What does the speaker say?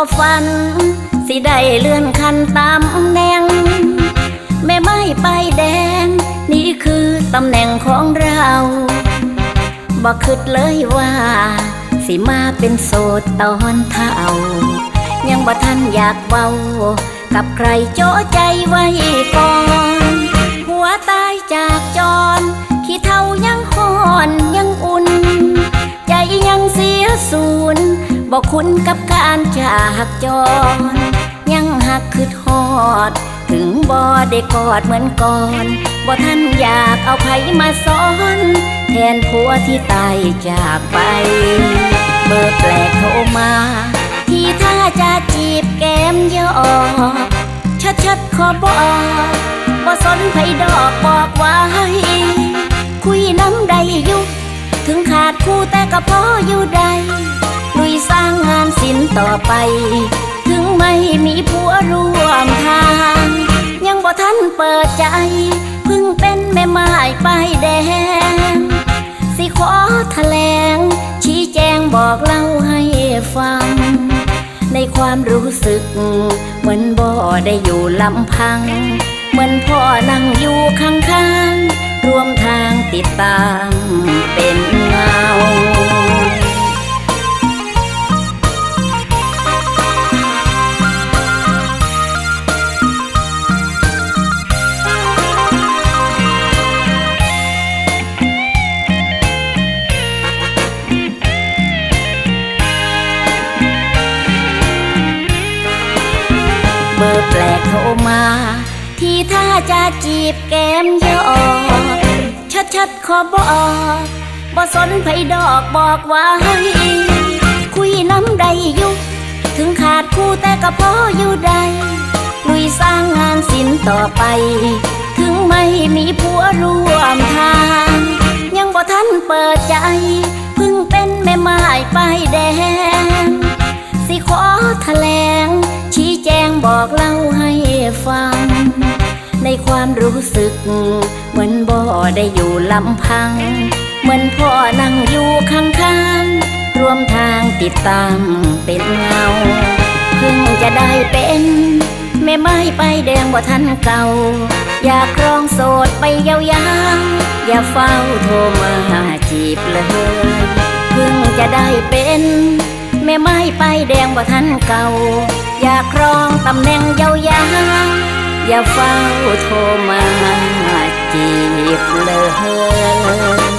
บ่ฝัน สิได้เลื่อนขั้นตำแหน่งแม่ไม้ป้ายแดง นี่คือตำแหน่งของเราบ่คิดเลยว่า สิมาเป็นโสดตอนเท่า ยังบ่ทันอยากเบา กับใครโจ้ใจไว้ก่อน หัวตายจากจ บอกคุณกับการจากจร ยังหักคือทอด ถึงบ่ได้กอดเหมือนก่อนบ่ท่านอยากเอาไผมาซ้อน แทนผัวที่ตายจากไป เบอร์แปลกโทรมา ที่ถ้าจะจีบแก้มยอกชัดชัดขอบอกบ่สนไผดอกบอกไว้คุยน้ำใดอยู่ถึงขาดคู่แต่ก็พออยู่ใด ยสร้างงานศิลป์ต่อไป ถึงไม่มีผัวร่วมทาง ยังบ่ทันเปิดใจ เพิ่งเป็นแม่ไม้ป้ายแดง สิขอแถลง ชี้แจงบอกเล่าให้ฟัง ในความรู้สึก เหมือนบ่ได้อยู่ลำพัง เหมือนพ่อนั่งอยู่ข้าง อแปลกโทรมา ที่ถ้าจะจีบแก้มยอชัดชัดขอบอกบ่สนไผดอกบอกไว้คุยน้ำใดยู่ถึงขาดคู่แต่ก็พออยู่ใดลุยสร้างงานศิลป์ต่อไป ถึงไม่มีผัวร่วมทาง ยังบ่ทันเปิดใจ เพิ่งเป็นแม่ไม้ป้ายแดง บอกเล่าให้ฟัง ในความรู้สึก เหมือนบ่ได้อยู่ลำพัง เหมือนพ่อนั่งอยู่ข้างๆรวมทางติดตามเป็นเงา เพิ่งจะได้เป็นแม่ไม้ไปแดงบ่ทันเก่า อยากครองโสดไปยาวๆ อย่าเฝ้าโทรมาจีบเลย เพิ่งจะได้เป็น แม่ไม้ไปแดงบ่ทันเก่า อย่าครองตำแหน่งยาวยาอย่าเฝ้าโทรมาจีบเลย